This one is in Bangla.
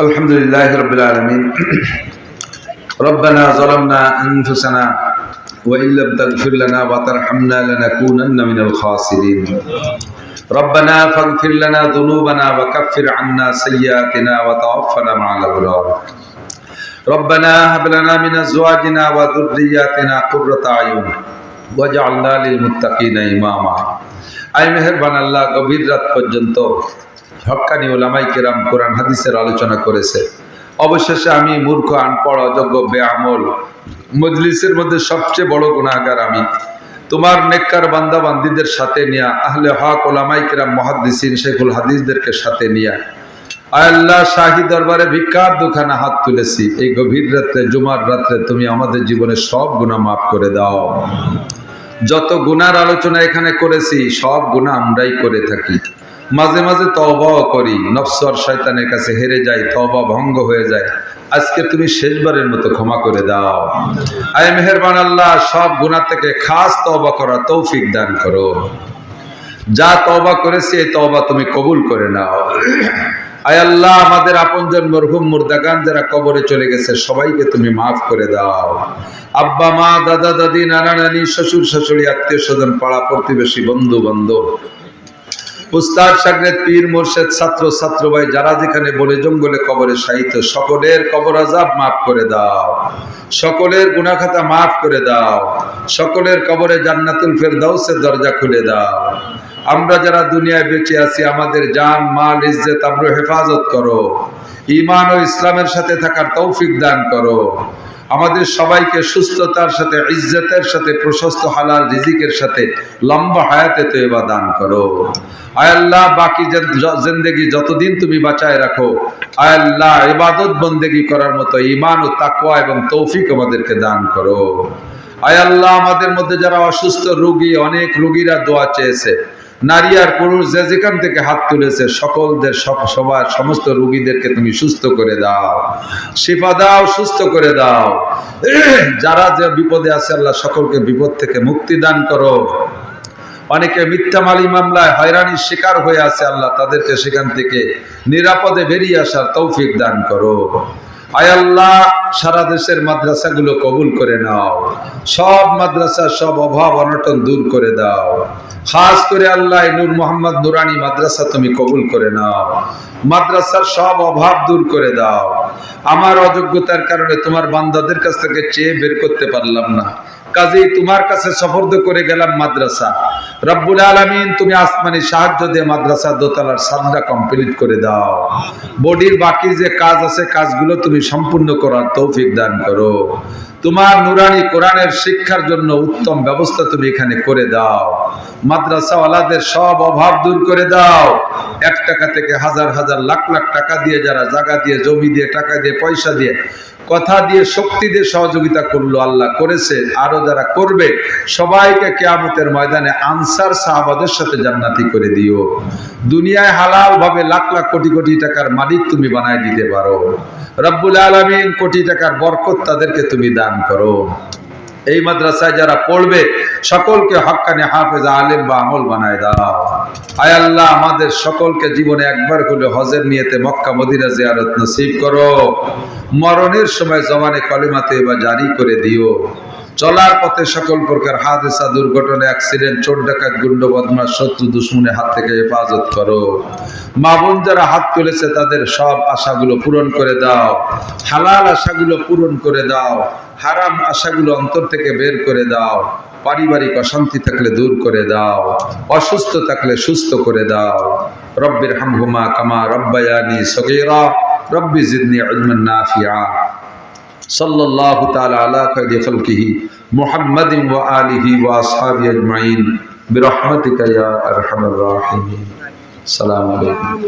الحمد لله رب العالمين ربنا ظلمنا أنفسنا وإن لم تغفر لنا وترحمنا لنكونن من الخاسرين ربنا فاغفر لنا ذنوبنا وكفر عنا سيئاتنا وتوفنا مع الأبرار ربنا هب لنا من أزواجنا وذرياتنا قرة أعين واجعلنا للمتقين إماما আই মেহেরবান আল্লাহ গভীর রাত পর্যন্ত হক্কানি ওলামাই কেরাম কোরআন হাদিসের আলোচনা করেছে। অবশেষে আমি মূর্খ, আনপড়, অযোগ্য, বেআমল, মজলিসের মধ্যে সবচেয়ে বড় গুণাগার আমি। তোমার নেককার বান্দা বান্দিদের সাথে নিয়া, আহলে হক ওলামাই কেরাম মহাদ্দিসিন শেখুল হাদিসদেরকে সাথে নিয়া। আল্লাহ, শাহী দরবারে ভিক্ষার দোকানে হাত তুলেছি। এই গভীর রাত্রে, জুমার রাত্রে তুমি আমাদের জীবনে সব গুণা মাফ করে দাও। যত গুনার আলোচনা এখানে করেছি, সব গুণা আমরাই করে থাকি। মাঝে মাঝে তবাও করি, নফসর শয়তানের কাছে হেরে যাই তবা ভঙ্গ হয়ে যায় আজকে তুমি শেষবারের মতো ক্ষমা করে দাও। আয় মেহেরবান আল্লাহ, সব গুণা থেকে খাস তবা করা তৌফিক দান করো। যা তবা করেছি, এই তবা তুমি কবুল করে নাও। আয় আল্লাহ, আমাদের আপনজন মরহুম মুর্দাগান যারা কবরে চলে গেছে, সবাইকে তুমি মাফ করে দাও। আব্বা, মা, দাদা, দাদি, নানা, নানি, শ্বশুর, শাশুড়ি, আত্মীয় স্বজন, পাড়া প্রতিবেশী, বন্ধু, বান্ধব উস্তাদ সাগরেদ পীর, মোর্শেদ ছাত্র ছাত্র ভাই, যারা যেখানে বনে জঙ্গলে কবরে সাহিত্য সকলের কবর আজাব মাফ করে দাও। সকলের গুনাখাতা মাফ করে দাও। সকলের কবরে জান্নাতুল ফের ফেরদাউসের দরজা খুলে দাও। আমরা যারা দুনিয়ায় বেঁচে আছি, আমাদের জান, মাল, ইজ্জত আমরা হেফাজত করো। ইমান ও ইসলামের সাথে থাকার তৌফিক দান করো। আমাদের সবাইকে সুস্থতার সাথে, ইজ্জতের সাথে, প্রশস্ত হালাল রিজিকের সাথে লম্বা হায়াতে তো এবার দান করো। আয় আল্লাহ, বাকি জিন্দেগি যতদিন তুমি বাঁচায় রাখো, আয় আল্লাহ, ইবাদত বন্দেগি করার মতো ইমান ও তাকওয়া এবং তৌফিক আমাদেরকে দান করো। আয় আল্লাহ, আমাদের মধ্যে যারা অসুস্থ রোগী, অনেক রোগীরা দোয়া চেয়েছে নারী আর পুরুষ যে যেখান থেকে হাত তুলেছে, সকলদের সবার সমস্ত রোগীদেরকে তুমি সুস্থ করে দাও। শিফা দাও, সুস্থ করে দাও। যারা যে বিপদে আছে, আল্লাহ সকলকে বিপদ থেকে মুক্তি দান করো। অনেকে মিথ্যা মালি মামলায় হয়রানির শিকার হয়ে আছে, আল্লাহ তাদেরকে সেখান থেকে নিরাপদে বেরিয়ে আসার তৌফিক দান করো। আয় আল্লাহ, সারা দেশের মাদ্রাসাগুলো কবুল করে নাও। সব মাদ্রাসার সব অভাব অনটন দূর করে দাও। খাস করে আল্লাহ নূর মোহাম্মদ নুরানি মাদ্রাসা তুমি কবুল করে নাও। মাদ্রাসার সব অভাব দূর করে দাও। আমার অযোগ্যতার কারণে তোমার বান্দাদের কাছ থেকে চেয়ে বের করতে পারলাম না। কাজেই তোমার কাছে সফর্দ করে গেলাম মাদ্রাসা। রব্বুল আলমিন, তুমি আসমানি সাহায্য দিয়ে মাদ্রাসা দোতলার সাদটা কমপ্লিট করে দাও। বডির বাকি যে কাজ আছে, কাজগুলো তুমি সম্পূর্ণ করার তৌফিক দান করো। তোমার নুরানি কোরআনের শিক্ষার জন্য উত্তম ব্যবস্থা তুমি এখানে করে দাও। মাদ্রাসাওয়ালাদের সব অভাব দূর করে দাও। এক টাকা থেকে হাজার হাজার, লাখ লাখ টাকা দিয়ে যারা জায়গা দিয়ে, জমি দিয়ে, টাকা দিয়ে, পয়সা দিয়ে, কথা দিয়ে, শক্তি দিয়ে সহযোগিতা করল আল্লাহ করেছে, আরও যারা করবে, সবাইকে কেয়ামতের ময়দানে আনসার সাহাবাদের সাথে জান্নাতি করে দিও। দুনিয়ায় হালাল ভাবে লাখ লাখ কোটি কোটি টাকার মালিক তুমি বানায় দিতে পারো। রব্বুল আলমিন কোটি টাকার বরকত তাদেরকে তুমি দান করো। এই মাদ্রাসায় যারা পড়বে, সকলকে হকানে হাফেজ, আলেম বা আমল বানায় দাও। আয় আল্লাহ, আমাদের সকলকে জীবনে একবার হলে হজের নিয়েতে মক্কা, মদিনা জিয়ারত নসিব করো। মরণের সময় জমানে কলিমাতে বা জারি করে দিও। চলার পথে সকল প্রকার হাদেসা, দুর্ঘটনা অ্যাক্সিডেন্ট চোর ডাকাত, গুন্ড বদমাস শত্রু, দুশ্মনের হাত থেকে হেফাজত করো। মা বোন যারা হাত তুলেছে, তাদের সব আশাগুলো পূরণ করে দাও। হালাল আশাগুলো পূরণ করে দাও। হারাম আশাগুলো অন্তর থেকে বের করে দাও। পারিবারিক অশান্তি থাকলে দূর করে দাও। অসুস্থ থাকলে সুস্থ করে দাও। রব্বির হামহুমা কামা রব্বায়ানি সগীরা। রব্বি জিদনি ইলমান নাফিআ صلى الله تعالی علی خیر خلقہ محمد و آلہ أجمعين. برحمتك يا أرحم الراحمين. السلام عليكم.